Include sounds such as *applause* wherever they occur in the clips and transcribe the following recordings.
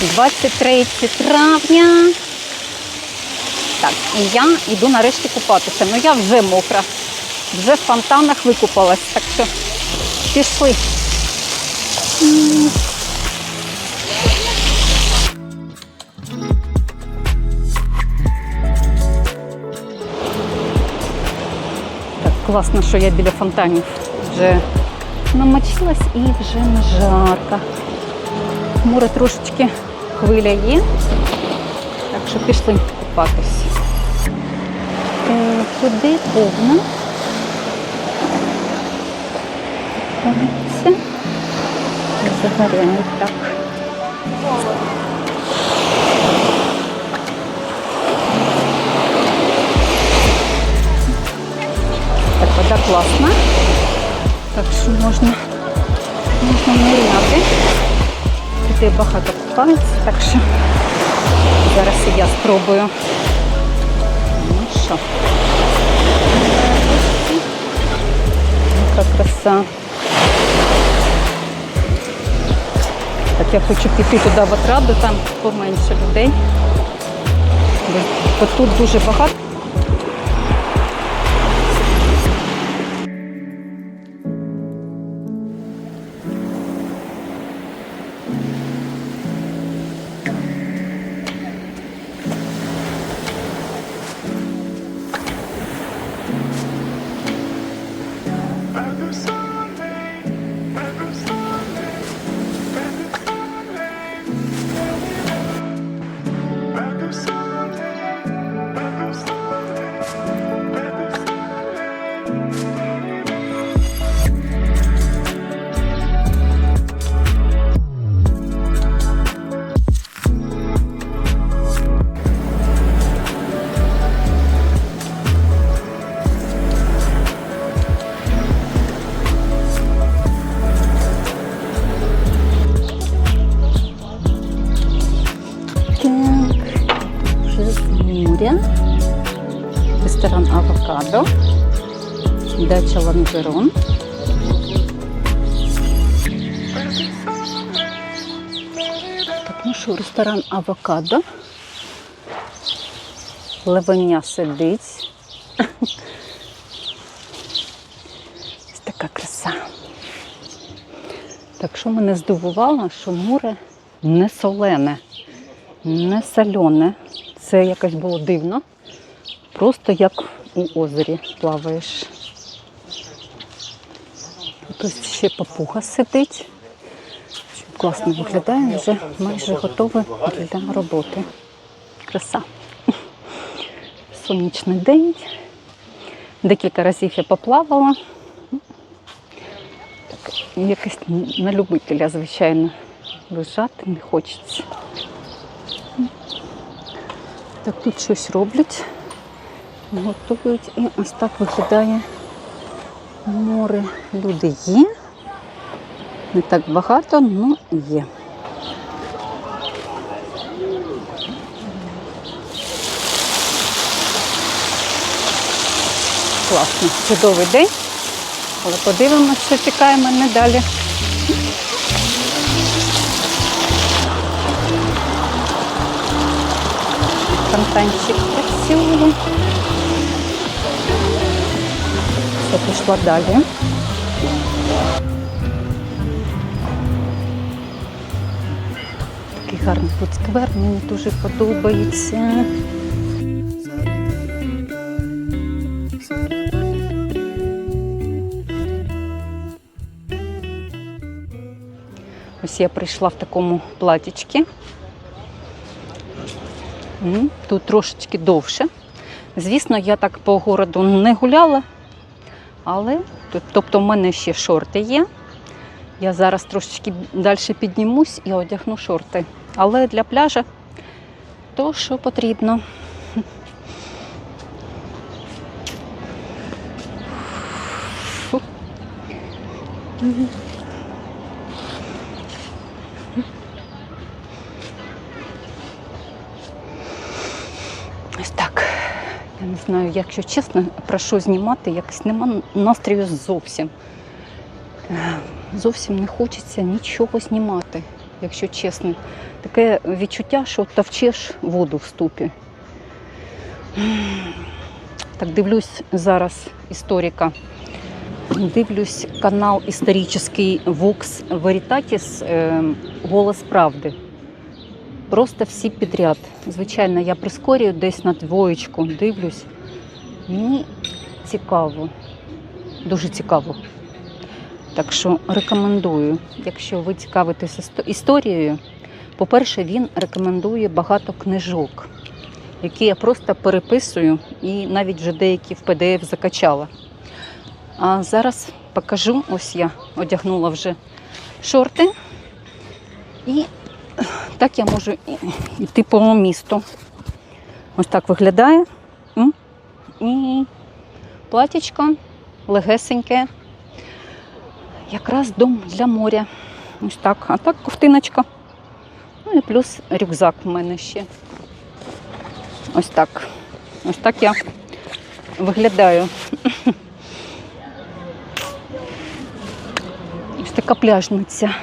Двадцять 23 травня. Так, і я йду нарешті купатися. Ну я вже мокра, вже в фонтанах викупалась, так що пішли. Так, класно, що я біля фонтанів вже намочилась і вже не жарко. Море трошечки хвиля є, так що пішли купатись. Е, Туди повно. Дивіться. Загоряють так. Так, вода класна. Так що можна, можна ниряти. Тут багато купаються, так що зараз я спробую. Ну що? Яка краса. Я хочу піти туди в отраду, там поменше людей. Бо, тут дуже багато. Так, Авокадо. Дача Ланжерон. Так, ну що, ресторан Авокадо. Левеня сидить. Ось така краса. Так що мене здивувало, що море не солене не солене. Це якось було дивно. Просто як у озері плаваєш. Тут ще папуга сидить. Класно виглядає, вже майже готове для роботи. Краса. Сонячний день. Декілька разів я поплавала. Так, якось на любителя, звичайно, лежати не хочеться. Так, тут щось роблять, готують і ось так виглядає море. Люди є. Не так багато, але є. Класно, чудовий день. Але подивимося, що чекає мене далі. Фонтанчик працює. Все, пішла далі. Такий гарний тут сквер, мені дуже подобається. Ось я прийшла в такому платічці. Тут трошечки довше. Звісно, я так по городу не гуляла, але тобто в мене ще шорти є. Я зараз трошечки далі піднімусь і одягну шорти. Але для пляжа то, що потрібно. Фу. Ось так. Знаю, якщо чесно, про що знімати, якось нема настрою зовсім. Зовсім не хочеться нічого знімати, якщо чесно. Таке відчуття, що товчеш воду в ступі. Так дивлюсь зараз історика. Дивлюсь канал історичний Vox Veritatis е, Голос правди. Просто всі підряд. Звичайно, я прискорюю десь на двоєчку, дивлюсь. Мені цікаво, дуже цікаво. Так що рекомендую, якщо ви цікавитесь істо- історією, по-перше, він рекомендує багато книжок, які я просто переписую і навіть вже деякі в PDF закачала. А зараз покажу, ось я одягнула вже шорти. І так я можу йти по місту. Ось так виглядає. Платічко легесеньке. Якраз дом для моря. Ось так. А так ковтиночка. Ну і плюс рюкзак в мене ще. Ось так. Ось так я виглядаю. Ось така пляжниця.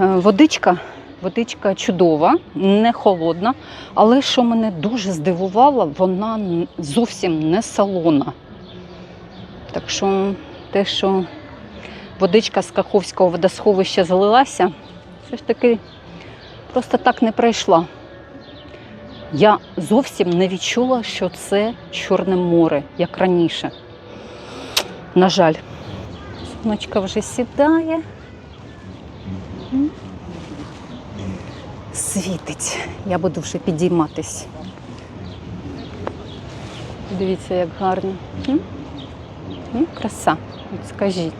Е, Водичка, водичка чудова, не холодна, але що мене дуже здивувало, вона зовсім не солона. Так що те, що водичка з Каховського водосховища залилася, все ж таки просто так не пройшла. Я зовсім не відчула, що це Чорне море, як раніше. На жаль, сонечко вже сідає. Світить. Я буду вже підійматись. Дивіться, як гарно. М? М, Краса, от скажіть.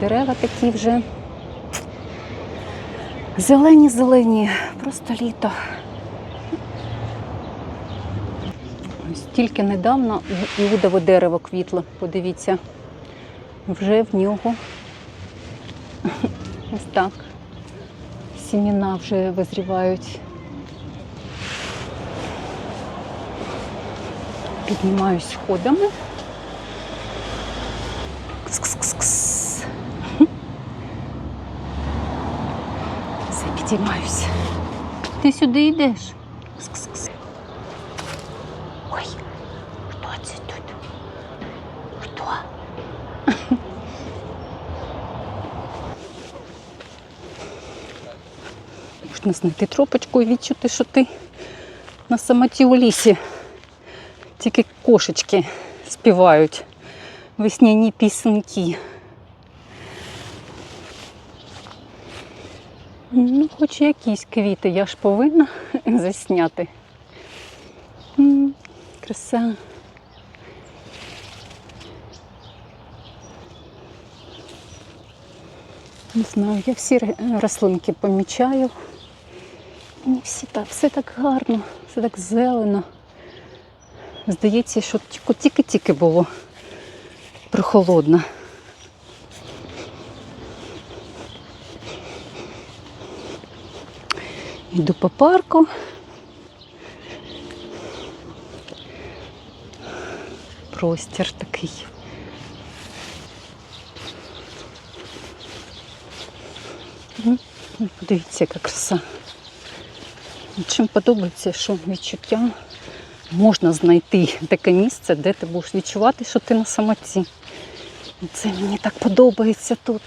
Дерева такі вже зелені-зелені, просто літо. Ось тільки недавно іудове дерево квітло, подивіться. Вже в нього ось так. Сіміна вже визрівають. Піднімаюсь сходами. Кс-кс-кс-кс. Все, підіймаюся. Ти сюди йдеш? Кс-кс-кс. Ой, хто це тут? Хто? Можна знайти тропочку і відчути, що ти на самоті у лісі. Тільки кошечки співають весняні пісеньки. Ну, хоч якісь квіти, я ж повинна *laughs* засняти. Краса. Не знаю, я всі рослинки помічаю. Мені всі так, все так гарно, все так зелено. Здається, що тільки- тільки-тільки було прохолодно. Йду по парку. Простір такий. Подивіться, яка краса. Чим подобається, що відчуття можна знайти таке місце, де ти будеш відчувати, що ти на самоті. Це мені так подобається тут.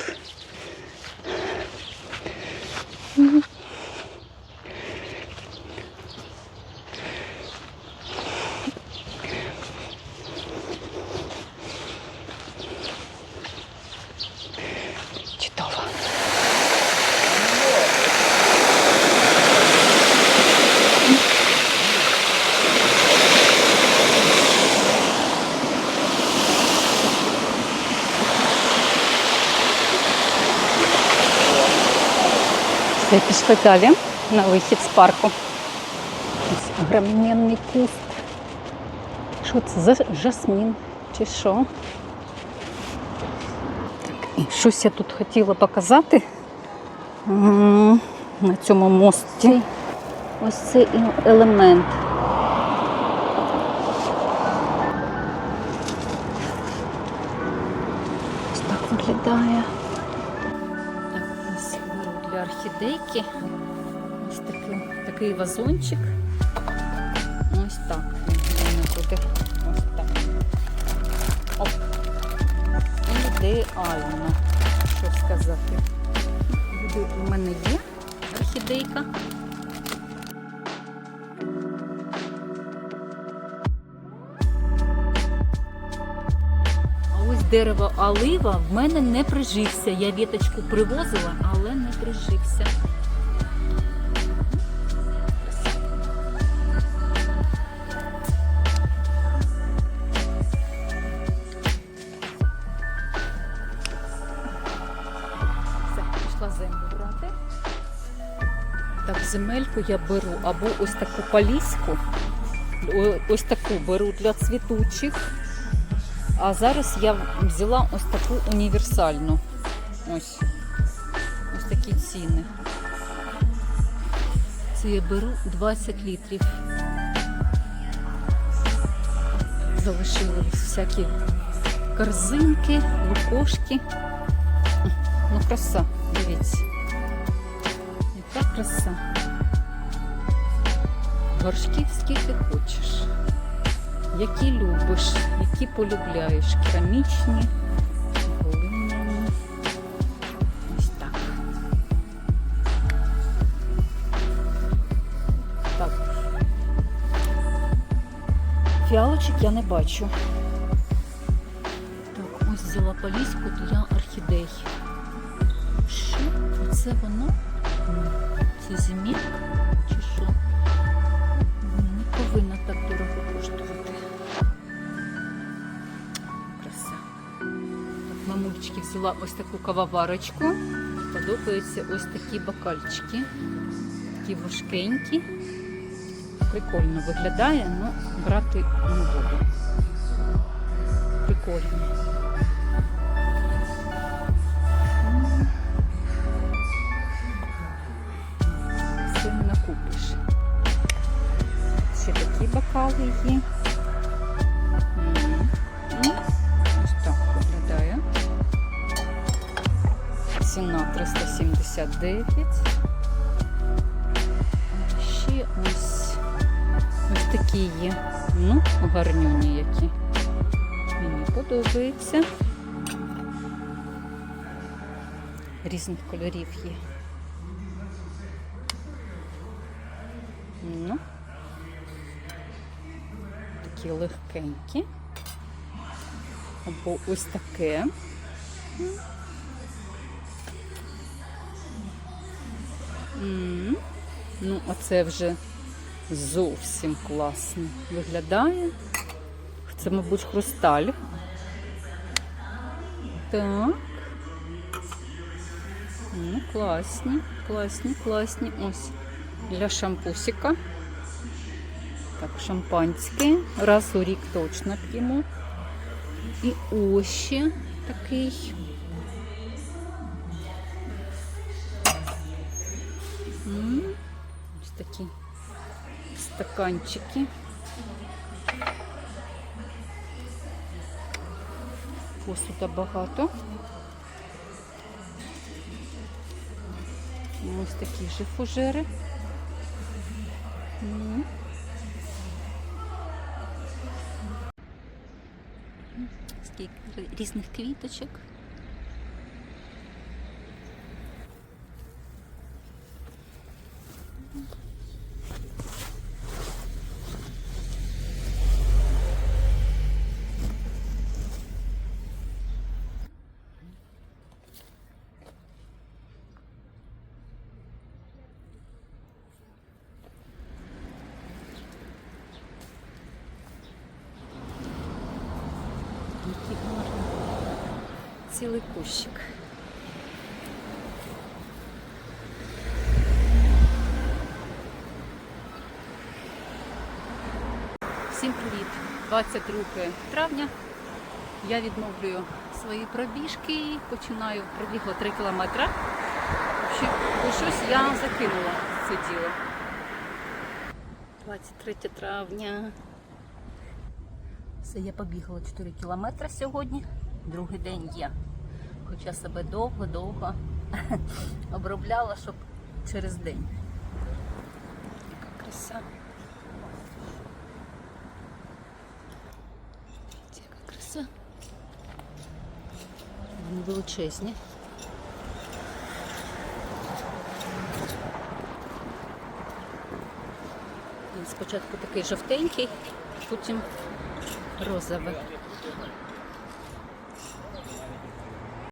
Все, пішли далі на вихід з парку. Ось огроменний куст. Що це за жасмін? Чи що? І щось я тут хотіла показати на цьому мості. Ось цей елемент. Орхідейки. Ось такий, такий вазончик. Ось так. Ось так. Оп. Ідеально, що сказати. Буде у мене є орхідейка. Дерево олива в мене не прижився. Я віточку привозила, але не прижився. Так, я беру або ось таку паліську, ось таку беру для цвітучих. А зараз я взяла ось таку універсальну. Ось. Ось такі ціни. Це я беру 20 літрів. Залишили всякі корзинки, лукошки. Ну, краса, дивіться. Яка краса. Горшків скільки хочеш. Які любиш, які полюбляєш. Керамічні, глиняні. Ось так. Так. Фіалочок я не бачу. Так, ось взяла паліську для орхідей. Що? Оце воно? Це зімітка мамульчики взяла ось таку кавоварочку. Подобаються ось такі бокальчики. Такі важкенькі. Прикольно виглядає, але брати не буду. Прикольно. Все не накупиш. Ще такі бокали є. Ціна 379. Ще ось, ось такі є. Ну, гарнюні які. Мені подобається. Різних кольорів є. Ну, такі легкенькі. Або ось таке. Ну, оце вже зовсім класно виглядає. Це, мабуть, хрусталь. Так. Ну, класні, класні, класні. Ось для шампусика. Так, шампанське. Раз у рік точно п'ємо. І ось ще такий. Стаканчики. Посуда багато. Ось такі же фужери. Скільки різних квіточок. Який гарний. Цілий кущик. Всім привіт! 22 травня. Я відновлюю свої пробіжки, починаю, пробігла 3 кілометри. Бо щось я закинула це діло. 23 травня. Все, я побігла 4 кілометри сьогодні. Другий день є. Хоча себе довго-довго *laughs* обробляла, щоб через день. Яка краса. Яка краса. Вони величезні. Він спочатку такий жовтенький, потім розовий.